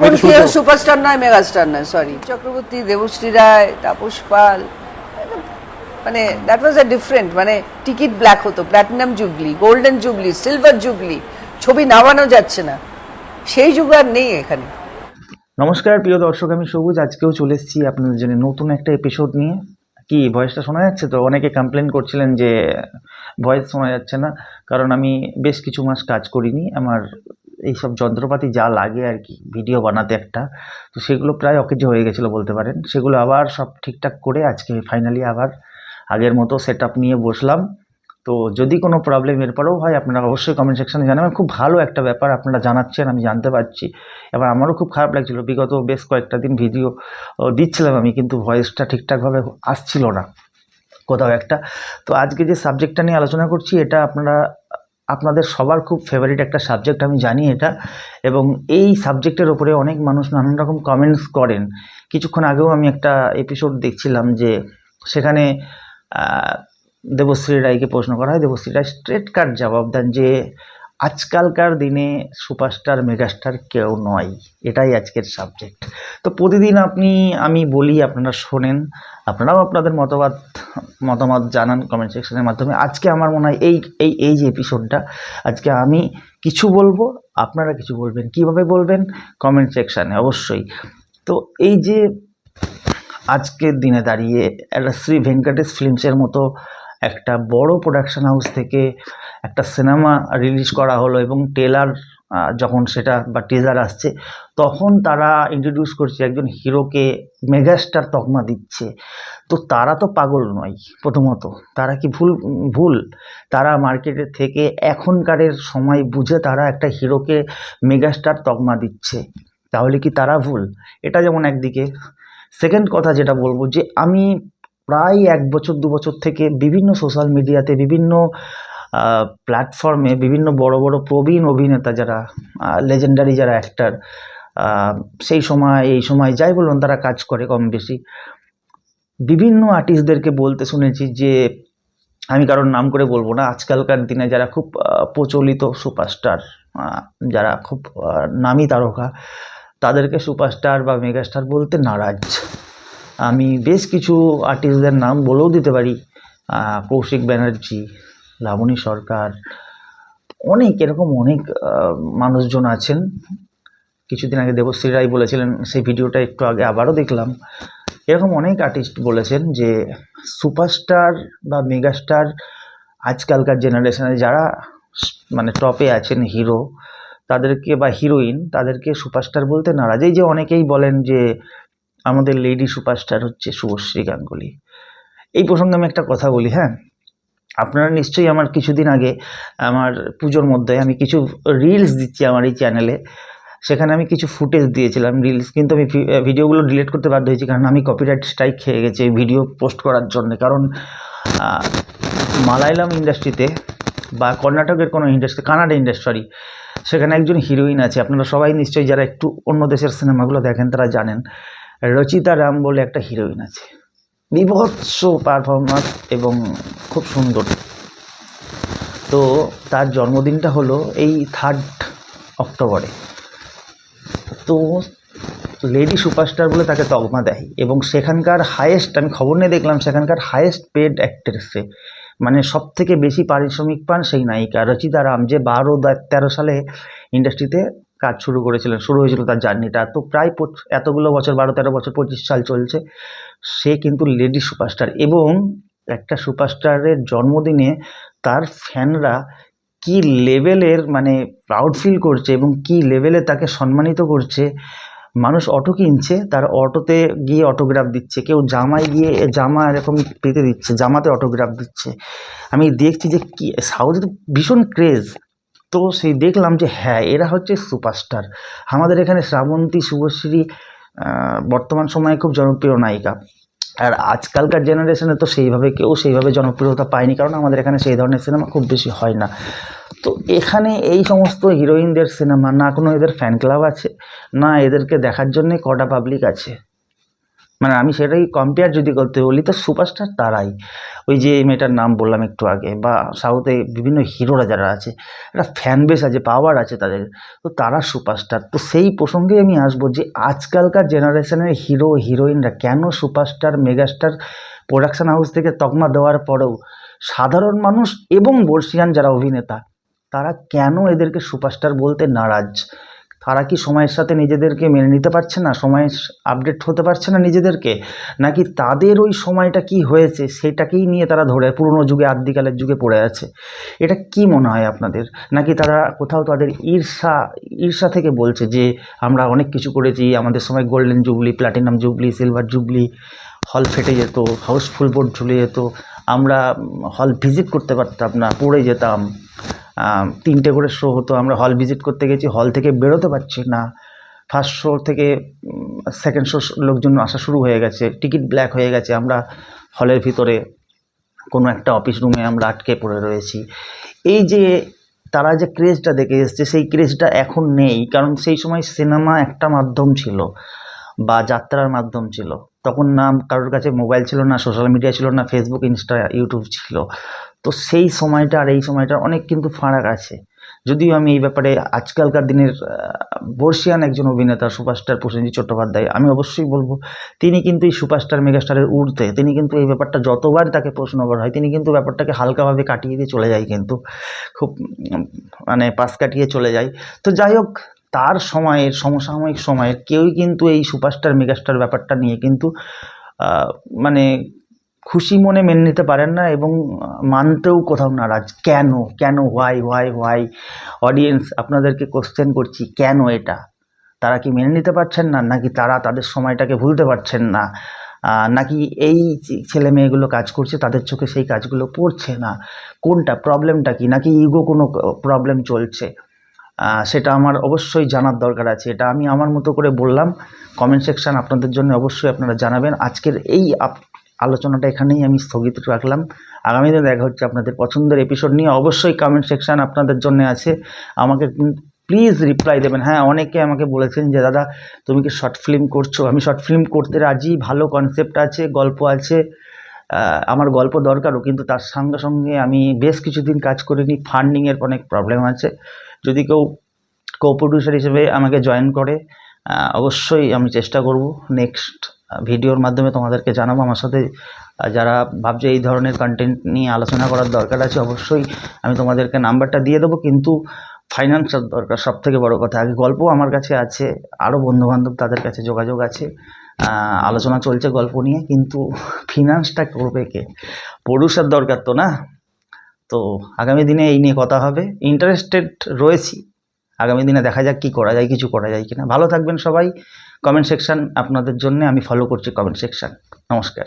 কেউ সুপারস্টার নয় মেগাস্টার নয় সরি চক্রবর্তী দেবশ্রী রায় তাপস পাল মানে দ্যাট ওয়াজ এ ডিফারেন্ট মানে টিকিট ব্ল্যাক হতো platinum jubilee golden jubilee silver jubilee ছবি নামানো যাচ্ছে না। সেই যুগ আর নেই এখানে। নমস্কার প্রিয় দর্শক আমি সবুজ। আজকেও চলে এসেছি আপনাদের জন্য নতুন একটা এপিসোড নিয়ে। কি ভয়েসটা শোনা যাচ্ছে তো? অনেকে কমপ্লেন করছিলেন যে ভয়েস শোনা যাচ্ছে না কারণ আমি বেশ কিছু মাস কাজ করিনি। আমার এইসব যন্ত্রপাতি যা লাগে আর কি, ভিডিও বানাতে একটা, তো সেগুলো প্রায় অকেজো হয়ে গেছিল বলতে পারেন। সেগুলো আবার সব ঠিকঠাক করে আজকে ফাইনালি আবার আগের মতো সেট নিয়ে বসলাম। তো যদি কোনো প্রবলেম এরপরেও হয়, আপনারা অবশ্যই কমেন্ট সেকশনে জানাবেন। খুব ভালো একটা ব্যাপার আপনারা জানাচ্ছেন, আমি জানতে পারছি। এবার আমারও খুব খারাপ লাগছিল, বিগত বেশ কয়েকটা দিন ভিডিও দিচ্ছিলাম আমি, কিন্তু ভয়েসটা ঠিকঠাকভাবে আসছিল না কোথাও একটা। তো আজকে যে সাবজেক্টটা নিয়ে আলোচনা করছি, এটা আপনারা আপনাদের সবার খুব ফেভারিট একটা সাবজেক্ট আমি জানি এটা। এবং এই সাবজেক্টের ওপরে অনেক মানুষ নানান রকম কমেন্টস করেন। কিছুক্ষণ আগেও আমি একটা এপিসোড দেখছিলাম যে সেখানে দেবশ্রী রায়কে প্রশ্ন করা হয়, দেবশ্রী রায় স্ট্রেট কাট জবাব দেন যে আজকালকার দিনে সুপারস্টার, মেগাস্টার কেউ নয়। এটাই আজকের সাবজেক্ট তো প্রতিদিন আপনি, আমি বলি, আপনারা শোনেন। আপনারাও আপনাদের মতামত মতামত জানান কমেন্ট সেকশনের মাধ্যমে। আজকে আমার মনে হয় এই এই এই যে এপিসোডটা আজকে আমি কিছু বলব, আপনারা কিছু বলবেন। কীভাবে বলবেন? কমেন্ট সেকশানে অবশ্যই। তো এই যে আজকের দিনে দাঁড়িয়ে একটা শ্রী ভেঙ্কটেশ ফিল্মসের মতো একটা বড় প্রোডাকশন হাউস থেকে একটা সিনেমা রিলিজ করা হলো এবং টেলার যখন সেটা বা টিজার আসছে, তখন তারা ইন্ট্রোডিউস করছে একজন হিরোকে মেগাস্টার তকমা দিচ্ছে। তো তারা তো পাগল নয় প্রথমত। তারা কি ভুল ভুল? তারা মার্কেটে থেকে এখনকারের সময় বুঝে তারা একটা হিরোকে মেগাস্টার তকমা দিচ্ছে। তাহলে কি তারা ভুল? এটা যেমন একদিকে। সেকেন্ড কথা যেটা বলব যে, আমি প্রায় এক বছর, দু বছর থেকে বিভিন্ন সোশ্যাল মিডিয়াতে বিভিন্ন প্ল্যাটফর্মে বিভিন্ন বড় বড় প্রবীণ অভিনেতা যারা লেজেন্ডারি যারা অ্যাক্টার সেই সময়, এই সময় যাই বলুন তারা কাজ করে কম বেশি। বিভিন্ন আর্টিস্টদেরকে বলতে শুনেছি যে, আমি কারোর নাম করে বলব না, আজকালকার দিনে যারা খুব প্রচলিত সুপারস্টার যারা খুব নামী তারকা, তাদেরকে সুপারস্টার বা মেগাস্টার বলতে নারাজ। আমি বেশ কিছু আর্টিস্টদের নাম বলেও দিতে পারি কৌশিক ব্যানার্জি লাবণী সরকার, অনেক, এরকম অনেক মানুষজন আছেন। কিছুদিন আগে দেবশ্রী রায় বলেছিলেন, সেই ভিডিওটা একটু আগে আবারও দেখলাম। এরকম অনেক আর্টিস্ট বলেছেন যে সুপারস্টার বা মেগাস্টার আজকালকার জেনারেশনে যারা মানে টপে আছেন হিরো তাদেরকে বা হিরোইন তাদেরকে সুপারস্টার বলতে নারাজ। এই যে অনেকেই বলেন যে, আমাদের লেডি সুপারস্টার হচ্ছে শুভশ্রী গাঙ্গুলি। এই প্রসঙ্গে আমি একটা কথা বলি হ্যাঁ? আপনারা নিশ্চয়ই আমার কিছুদিন আগে আমার পুজোর মধ্যে আমি কিছু রিলস দিচ্ছি আমার এই চ্যানেলে সেখানে আমি কিছু ফুটেজ দিয়েছিলাম রিলস কিন্তু আমি ভিডিওগুলো ডিলিট করতে বাধ্য হয়েছি কারণ আমি কপিরাইট স্ট্রাইক খেয়ে গেছি ভিডিও পোস্ট করার জন্য। কারণ মালায়ালাম ইন্ডাস্ট্রিতে বা কর্ণাটকের কোনো ইন্ডাস্ট্রি কানাডা ইন্ডাস্ট্রি সেখানে একজন হিরোইন আছে। আপনারা সবাই নিশ্চয়ই যারা একটু অন্য দেশের সিনেমাগুলো দেখেন তারা জানেন, রচিতা রাম বলে একটা হিরোইন আছে। বিভৎস পারফরমেন্স এবং খুব সুন্দর। তো তার জন্মদিনটা হলো এই থার্ড অক্টোবরে। তো লেডি সুপারস্টার বলে তাকে তকমা দেয় এবং সেখানকার হায়েস্ট আমি খবর নিয়ে দেখলাম, সেখানকার হায়েস্ট পেড অ্যাক্ট্রেসে মানে সব থেকে বেশি পারিশ্রমিক পান সেই নায়িকা। রচিতা রাম যে বারো, তেরো সালে ইন্ডাস্ট্রিতে কাজ শুরু করেছিলেন, শুরু হয়েছিল তার জার্নিটা। তো প্রায় এতগুলো বছর, বারো, তেরো বছর, পঁচিশ সাল চলছে। সে কিন্তু লেডি সুপারস্টার এবং একটা সুপারস্টারের জন্মদিনে তার ফ্যানরা কি লেভেলের মানে প্রাউড ফিল করছে এবং কি লেভেলে তাকে সম্মানিত করছে, মানুষ অটো কিনছে, তার অটোতে গিয়ে অটোগ্রাফ দিচ্ছে, কেউ জামায় গিয়ে জামা এরকম পেতে দিচ্ছে, জামাতে অটোগ্রাফ দিচ্ছে। আমি দেখছি যে কি সাউথে তো ভীষণ ক্রেজ তো সেই দেখলাম যে হ্যাঁ এরা হচ্ছে সুপারস্টার আমাদের এখানে শ্রাবন্তী, শুভশ্রী বর্তমান সময়ে খুব জনপ্রিয় নায়িকা। আর আজকালকার জেনারেশনে তো সেইভাবে কেউ সেইভাবে জনপ্রিয়তা পায়নি, কারণ আমাদের এখানে সেই ধরনের সিনেমা খুব বেশি হয় না। তো এখানে এই সমস্ত হিরোইনদের সিনেমা না কোনো এদের ফ্যান ক্লাব আছে, না এদেরকে দেখার জন্যে কটা পাবলিক আছে। মানে আমি সেটাই কম্পেয়ার যদি করতে বলি, তো সুপারস্টার তারাই। ওই যে মেয়েটার নাম বললাম একটু আগে, বা সাউথে বিভিন্ন হিরোরা যারা আছে, একটা ফ্যান বেস আছে পাওয়ার আছে তাদের, তো তারা সুপারস্টার তো সেই প্রসঙ্গে আমি আসব যে আজকালকার জেনারেশনের হিরো হিরোইনরা কেন সুপারস্টার মেগাস্টার প্রোডাকশান হাউস থেকে তকমা দেওয়ার পরেও সাধারণ মানুষ এবং বর্ষিয়ান যারা অভিনেতা, তারা কেন এদেরকে সুপারস্টার বলতে নারাজ? তারা কি সময়ের সাথে নিজেদেরকে মেনে নিতে পারছে না? সময় আপডেট হতে পারছে না নিজেদেরকে? নাকি তাদের ওই সময়টা কি হয়েছে সেটাকেই নিয়ে তারা ধরে পুরনো যুগে, আদ্যিকালের যুগে পড়ে আছে? এটা কি মনে হয় আপনাদের? নাকি তারা কোথাও তাদের ঈর্ষা ঈর্ষা থেকে বলছে যে, আমরা অনেক কিছু করেছি, আমাদের সময় golden jubilee platinum jubilee silver jubilee hall ফেটে যেত হাউসফুল বোর্ড ঝুলে যেত, আমরা হল ভিজিট করতে পারতাম না, পড়ে যেতাম। তিনটে করে শো হতো। আমরা হল ভিজিট করতে গেছি হল থেকে বেরোতে পারছি না। ফার্স্ট শো থেকে সেকেন্ড শো লোকজন আসা শুরু হয়ে গেছে। টিকিট ব্ল্যাক হয়ে গেছে। আমরা হলের ভিতরে কোনো একটা অফিস রুমে আমরা আটকে পড়ে রয়েছি। এই যে তারা যে ক্রেজটা দেখে এসছে, সেই ক্রেজটা এখন নেই। কারণ সেই সময় সিনেমা একটা মাধ্যম ছিল বা যাত্রার মাধ্যম ছিল। তখন নাম কারোর কাছে মোবাইল ছিল না সোশ্যাল মিডিয়া ছিল না ফেসবুক ইনস্টা ইউটিউব ছিল। তো সেই সময়টা আর এই সময়টার অনেক কিন্তু ফারাক আছে। যদিও আমি এই ব্যাপারে আজকালকার দিনের বর্ষিয়ান একজন অভিনেতা সুপারস্টার প্রসেনজিৎ চট্টোপাধ্যায়, আমি অবশ্যই বলব, তিনি কিন্তু এই সুপারস্টার মেগাস্টারের ঊর্ধ্বে। তিনি কিন্তু এই ব্যাপারটা যতবার তাকে প্রশ্ন করা হয়, তিনি কিন্তু ব্যাপারটাকে হালকাভাবে কাটিয়ে দিয়ে চলে যায় কিন্তু, খুব মানে পাশ কাটিয়ে চলে যায়। তো যাই হোক, তার সময়ের, সমসাময়িক সময়ের কেউই কিন্তু এই সুপারস্টার, মেগাস্টার ব্যাপারটা নিয়ে কিন্তু মানে খুশি মনে মেনে নিতে পারেন না এবং মানতেও কোথাও নারাজ। কেন? কেন? হোয়াই হোয়াই হোয়াই অডিয়েন্স আপনাদেরকে কোশ্চেন করছি, কেন এটা? তারা কি মেনে নিতে পারছেন না? নাকি তারা তাদের সময়টাকে ভুলতে পারছেন না? নাকি এই ছেলে মেয়েগুলো কাজ করছে, তাদের চোখে সেই কাজগুলো পড়ছে না? কোনটা? প্রবলেমটা কি? নাকি ইগো কোনো প্রবলেম চলছে? সেটা আমার অবশ্যই জানার দরকার আছে। এটা আমি আমার মতো করে বললাম। কমেন্ট সেকশন আপনাদের জন্য অবশ্যই আপনারা জানাবেন। আজকের এই আলোচনাটা এখানেই আমি স্থগিত রাখলাম। আগামী দিনে দেখা হচ্ছে আপনাদের পছন্দের এপিসোড নিয়ে। অবশ্যই কমেন্ট সেকশন আপনাদের জন্য আছে। আমাকে প্লিজ রিপ্লাই দেবেন। হ্যাঁ অনেকে আমাকে বলেছেন যে, দাদা, তুমি কি শর্ট ফিল্ম করছ? আমি শর্ট ফিল্ম করতে রাজি। ভালো কনসেপ্ট আছে, গল্প আছে। আমার গল্প দরকারও। কিন্তু তার সঙ্গে সঙ্গে আমি বেশ কিছুদিন কাজ করিনি। ফান্ডিংয়ের অনেক প্রবলেম আছে। যদি কেউ কো প্রডিউসার হিসেবে আমাকে জয়েন করে অবশ্যই আমি চেষ্টা করব। নেক্সট ভিডিওর মাধ্যমে তোমাদেরকে জানাব। আমার সাথে যারা ভাবছে এই ধরনের কন্টেন্ট নিয়ে আলোচনা করার দরকার আছে, অবশ্যই আমি তোমাদেরকে নাম্বারটা দিয়ে দেবো। কিন্তু ফাইন্যান্সের দরকার সব থেকে বড় কথা। আগে গল্প আমার কাছে আছে আরও বন্ধুবান্ধব তাদের কাছে যোগাযোগ আছে। আলোচনা চলছে গল্প নিয়ে, কিন্তু ফিনান্সটা করবে কে? প্রডিউসার দরকার তো না? তো আগামী দিনে এই নিয়ে কথা হবে। ইন্টারেস্টেড রয়েছি। আগামী দিনে দেখা যাক কি করা যায়, কিছু করা যায় কিনা। ভালো থাকবেন সবাই। কমেন্ট সেকশান আপনাদের জন্য আমি ফলো করছি কমেন্ট সেকশান নমস্কার।